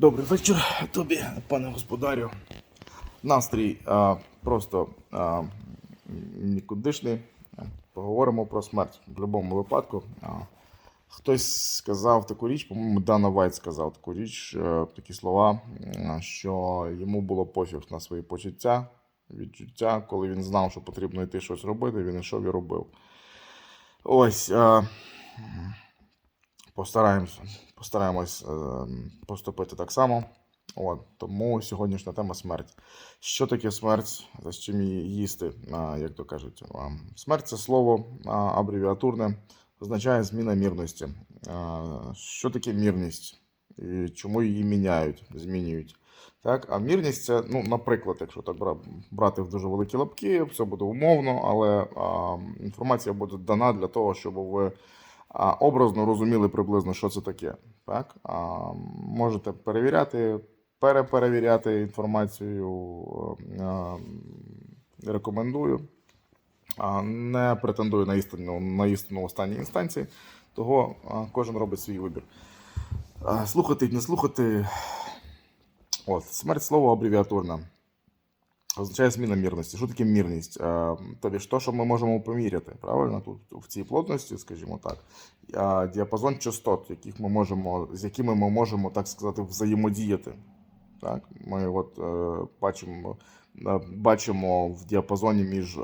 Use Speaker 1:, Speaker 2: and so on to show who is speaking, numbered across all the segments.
Speaker 1: Добрий вечір тобі, пане господарю. Настрій а, просто а, нікудишний. Поговоримо про смерть в будь-якому випадку. А, хтось сказав таку річ, по-моєму, Дана Вайт сказав таку річ, е, такі слова, м, що йому було пофіг на свої почуття, відчуття, коли він знав, що потрібно йти щось робити, він йшов і робив. Ось. А, постараємося, постараємось е, поступити так само. От, тому сьогоднішня тема смерть. Що таке смерть? За чим її їсти, як то кажуть? Смерть це слово абревіатурне, означає зміна мірності. Що таке мірність? І чому її міняють, змінюють? Так, а мірність це, ну, наприклад, якщо так брати в дуже великі лапки, все буде умовно, але а, інформація буде дана для того, щоб ви образно розуміли приблизно, що це таке. Так? Можете перевіряти, переперевіряти інформацію. А, рекомендую. А, не претендую на істину, на істину останній інстанції, того кожен робить свій вибір. Слухати, не слухати. От, смерть слово абревіатурна. Означає зміна мірності. Що таке мірність? Е, Тобі ж то, що ми можемо поміряти, правильно? Тут в цій плотності, скажімо так, діапазон частот, яких ми можемо, з якими ми можемо, так сказати, взаємодіяти. Так? Ми от, е, бачимо, е, бачимо в діапазоні між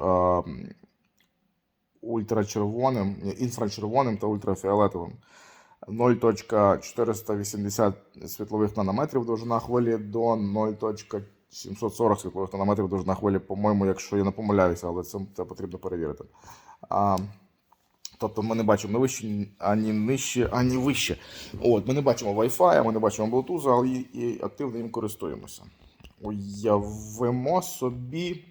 Speaker 1: ультрачервоним, інфрачервоним та ультрафіолетовим. 0.480 світлових нанометрів довжина хвилі до 0.740 світлових нанометрів довжина хвилі, по-моєму, якщо я не помиляюся, але це, потрібно перевірити. А, тобто ми не бачимо вище, ані нижче, ані вище. От, ми не бачимо Wi-Fi, ми не бачимо Bluetooth, але і активно їм користуємося. Уявимо собі,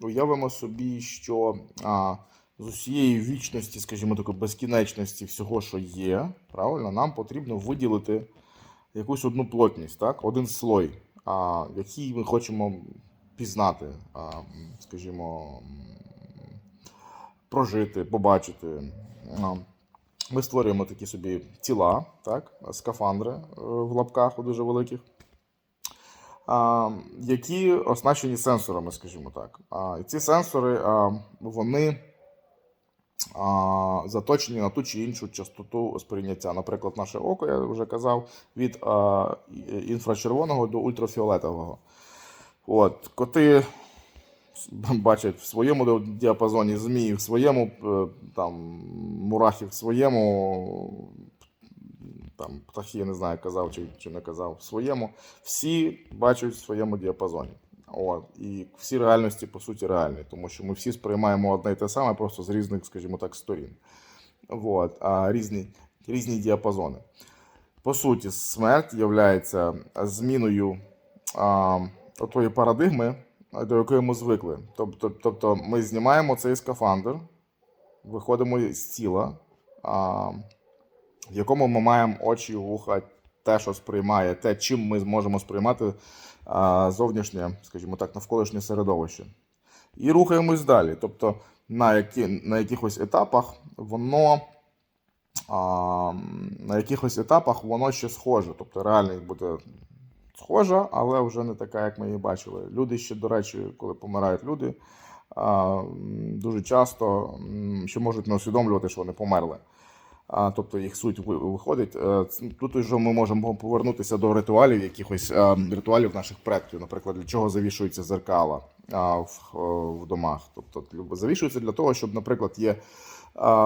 Speaker 1: уявимо собі, що а, з усієї вічності, скажімо так, безкінечності всього, що є, правильно, нам потрібно виділити якусь одну плотність, так? один слой, який ми хочемо пізнати, скажімо, прожити, побачити. Ми створюємо такі собі тіла, так? скафандри е, в лапках у дуже великих які оснащені сенсорами, скажімо так. І ці сенсори вони заточені на ту чи іншу частоту сприйняття. Наприклад, наше око, я вже казав, від інфрачервоного до ультрафіолетового. От, коти бачать в своєму діапазоні змії, в своєму е, там, мурахи в своєму там птахи, я не знаю, казав чи, чи не казав, в своєму, всі бачать в своєму діапазоні. От. І всі реальності, по суті, реальні, тому що ми всі сприймаємо одне і те саме, просто з різних, скажімо так, сторін. От. А різні, різні діапазони. По суті, смерть є зміною а, тої парадигми, до якої ми звикли. Тобто, тобто ми знімаємо цей скафандр, виходимо з тіла. А, в якому ми маємо очі, вуха, те, що сприймає, те, чим ми зможемо сприймати зовнішнє, скажімо так, навколишнє середовище. І рухаємось далі. Тобто на, які, на якихось етапах воно. А, на якихось етапах воно ще схоже. Тобто реальність буде схожа, але вже не така, як ми її бачили. Люди ще, до речі, коли помирають люди, дуже часто ще можуть не усвідомлювати, що вони померли. Тобто їх суть виходить. Е, Тут вже ми можемо повернутися до ритуалів, якихось е, ритуалів наших предків. Наприклад, для чого завішуються зеркала в, е, в домах. Тобто завішуються для того, щоб, наприклад, є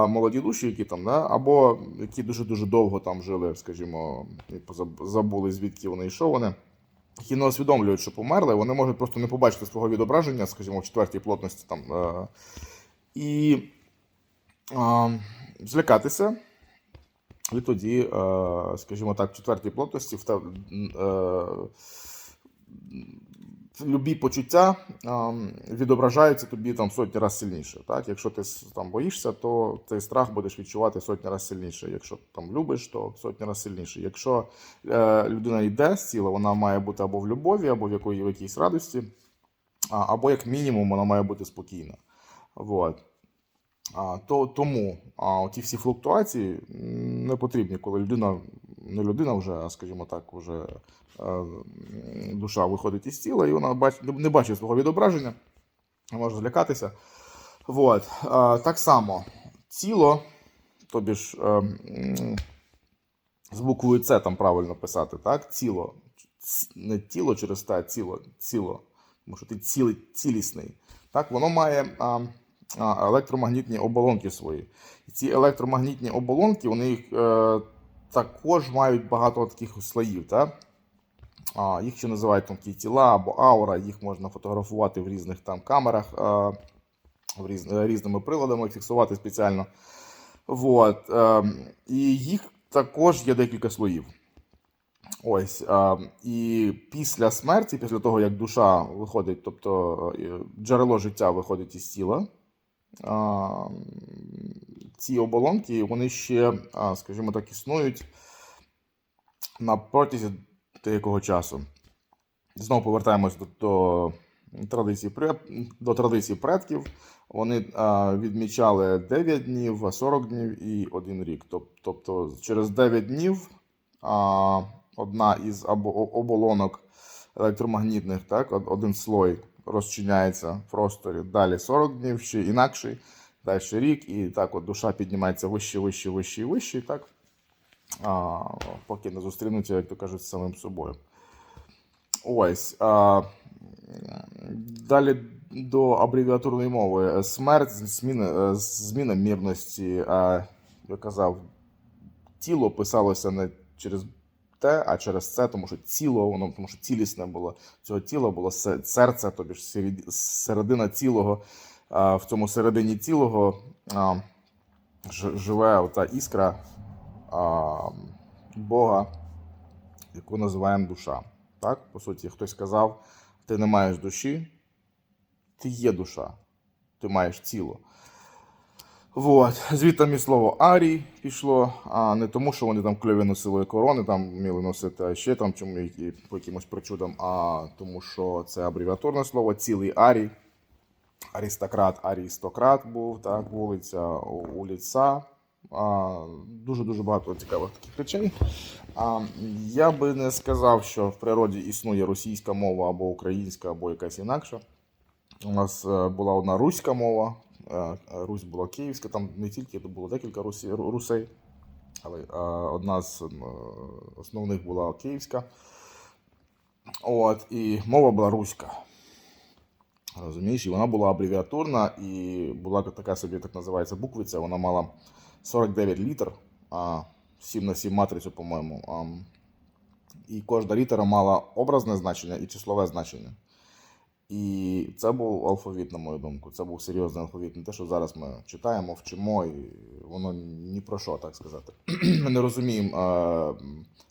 Speaker 1: молоді душі, які там, да, або які дуже дуже довго там жили, скажімо, забули звідки вони і що вони. Які не усвідомлюють, що померли, вони можуть просто не побачити свого відображення, скажімо, в четвертій плотності там. І злякатися. І тоді, е, скажімо так, в четвертій плотності в е, любі почуття е, відображаються тобі там сотні разів сильніше. Так? Якщо ти там боїшся, то цей страх будеш відчувати сотні разів сильніше. Якщо там любиш, то сотні разів сильніше. Якщо людина йде з тіла, вона має бути або в любові, або в, якої, в якійсь радості, або як мінімум вона має бути спокійна. Вот. А, то, тому а, ті всі флуктуації не потрібні, коли людина не людина вже, а скажімо так, вже е, м, душа виходить із тіла, і вона бач, не бачить свого відображення, може злякатися. Вот. А, так само тіло, тобі ж е, м, з буквою С там правильно писати, так? Тіло. Не тіло через те, а тіло, тіло. Тому що ти цілий, цілісний. Так, воно має а, а, електромагнітні оболонки свої. І ці електромагнітні оболонки, вони їх, е, також мають багато таких слоїв. Так? А, їх ще називають тонкі тіла або аура, їх можна фотографувати в різних там камерах, е, в різ, е, різними приладами, фіксувати спеціально. Вот. Е, і їх також є декілька слоїв. Ось. Е, і після смерті, після того, як душа виходить, тобто е, джерело життя виходить із тіла, а, ці оболонки, вони ще, скажімо так, існують на протязі деякого часу. Знову повертаємось до, до, традиції, до традиції предків. Вони а, відмічали 9 днів, 40 днів і 1 рік. Тоб- Тобто через 9 днів а, одна із або оболонок електромагнітних, так, один слой розчиняється в просторі. Далі 40 днів, ще інакший, далі рік, і так от душа піднімається вище, вище, вище і вище, так, а, поки не зустрінуться, як то кажуть, з самим собою. Ось. А, далі до абревіатурної мови. Смерть, зміна, зміна мірності. А, я казав, тіло писалося не через те, а через це, тому що тіло, воно тому що цілісне було цього тіла, було серце, тобі ж середина цілого. В цьому середині цілого живе ота іскра Бога, яку називаємо душа. Так? По суті, хтось сказав, ти не маєш душі, ти є душа, ти маєш тіло. Вот. Звідти і слово Арій пішло, а не тому, що вони там кльові носили корони, там вміли носити, а ще там чому які- по якимось причудам, а тому, що це абревіатурне слово, цілий Арій. Аристократ, Арістократ був, так, вулиця, уліця. Дуже-дуже багато цікавих таких речей. А, я би не сказав, що в природі існує російська мова або українська, або якась інакша. У нас е, була одна руська мова, Русь була київська, там не тільки було декілька русей, але е, одна з е, основних була київська. От, і мова була руська. Розумієш, і вона була абревіатурна, і була така собі, так називається, буквиця. Вона мала 49 літер, а 7 на 7 матрицю, по-моєму. І кожна літера мала образне значення і числове значення. І це був алфавіт, на мою думку. Це був серйозний алфавіт. Не те, що зараз ми читаємо, вчимо, і воно ні про що, так сказати. Ми не розуміємо е,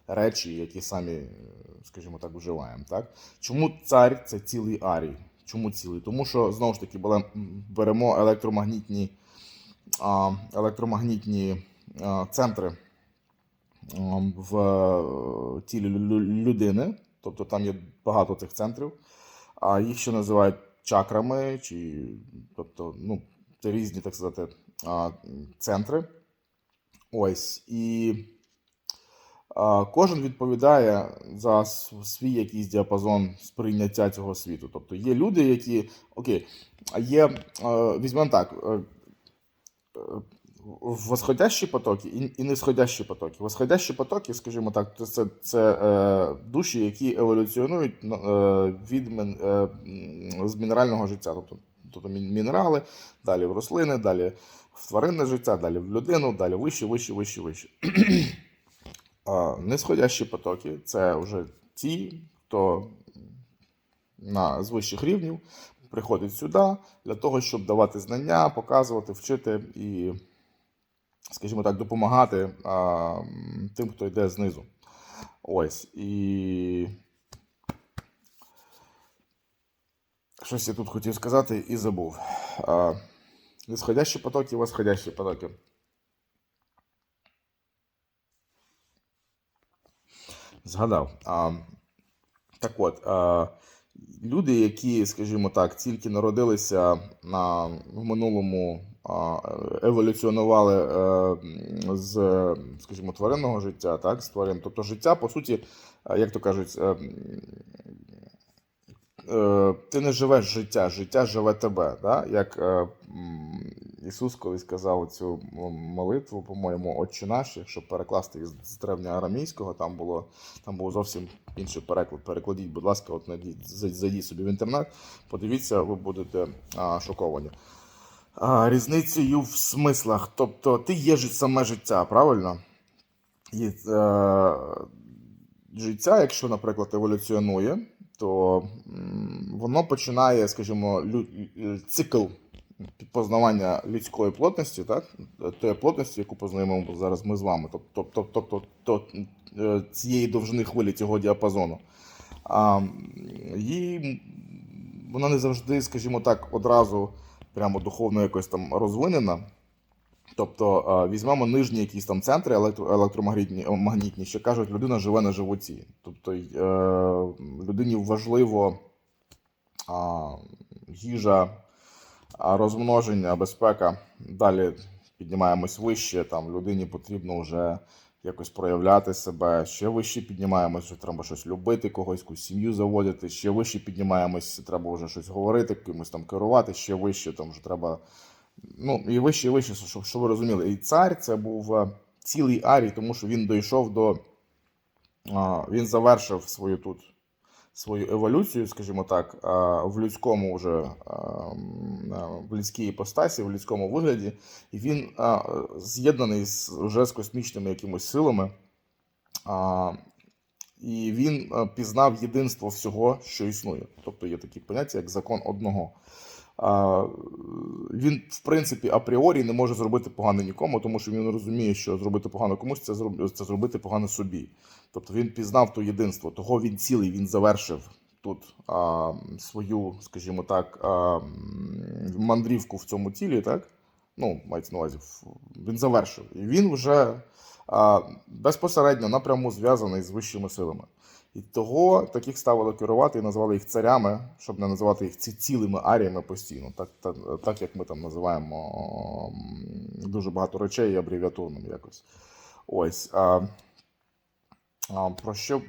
Speaker 1: речі, які самі, е, скажімо так, вживаємо. Так? Чому цар це цілий арій? Чому цілий? Тому що знову ж таки берем- беремо електромагнітні, а, електромагнітні а, центри м, в е, тілі лю- лю- людини, тобто там є багато цих центрів, а їх ще називають чакрами, чи тобто, ну, це різні, так сказати, центри. Ось. І кожен відповідає за свій якийсь діапазон сприйняття цього світу. Тобто є люди, які. Окей, є, е, візьмемо так. Восходящі потоки і, і нисходящі потоки. Восходящі потоки, скажімо так, це, це, це е, душі, які еволюціонують е, від е, з мінерального життя. Тобто, тобто мінерали, далі в рослини, далі в тваринне життя, далі в людину, далі вище, вище, вище, вище. А нисходящі потоки це вже ті, хто на, з вищих рівнів приходить сюди для того, щоб давати знання, показувати, вчити і, скажімо так, допомагати а, тим, хто йде знизу. Ось. І. Щось я тут хотів сказати і забув. А, нисходящі потоки, восходящі потоки. Згадав. А, так от, а, люди, які, скажімо так, тільки народилися на, в минулому еволюціонували е, з, скажімо, тваринного життя, так, з тварин. Тобто життя, по суті, е, як то кажуть, е, ти не живеш життя, життя живе тебе. Да? Як Ісус колись казав цю молитву, по-моєму, Отче наш, якщо перекласти її з- древньоарамійського, там було там був зовсім інший переклад. Перекладіть, будь ласка, от зайдіть собі в інтернет, подивіться, ви будете шоковані. Різницею в смислах. Тобто, ти є саме життя, правильно? І, е, життя, якщо, наприклад, еволюціонує, то воно починає, скажімо, е, цикл познавання людської плотності, так? Тої плотності, яку познаємо зараз ми з вами, тобто, тобто, тобто, то, цієї довжини хвилі, цього діапазону. А, її вона не завжди, скажімо так, одразу прямо духовно якось там розвинена. Тобто е, візьмемо нижні якісь там центри електромагнітні, магнітні, що кажуть, людина живе на животі. Тобто е, людині важливо їжа, розмноження, безпека. Далі піднімаємось вище, там людині потрібно вже якось проявляти себе. Ще вище піднімаємось, що треба щось любити, когось якусь сім'ю заводити. Ще вище піднімаємось, треба вже щось говорити, кимось там керувати. Ще вище там вже треба. Ну, і вище, і вище, щоб, щоб ви розуміли. І цар це був е, цілий арій, тому що він дійшов до. Він завершив свою тут свою еволюцію, скажімо так, в людському вже в людській іпостасі, в людському вигляді, і він з'єднаний з вже з космічними якимось силами. І він пізнав єдинство всього, що існує. Тобто є такі поняття, як закон одного. Він, в принципі, апріорі не може зробити погано нікому, тому що він розуміє, що зробити погано комусь це зробити погано собі. Тобто він пізнав то єдинство, того він цілий, він завершив тут а, свою, скажімо так, а, мандрівку в цьому тілі, так? Ну, мається на увазі, він завершив. І він вже а, безпосередньо напряму зв'язаний з вищими силами. І того таких ставили керувати і назвали їх царями, щоб не називати їх ці цілими аріями постійно, так, так, так як ми там називаємо дуже багато речей і абревіатурним якось. Ось. А, про що?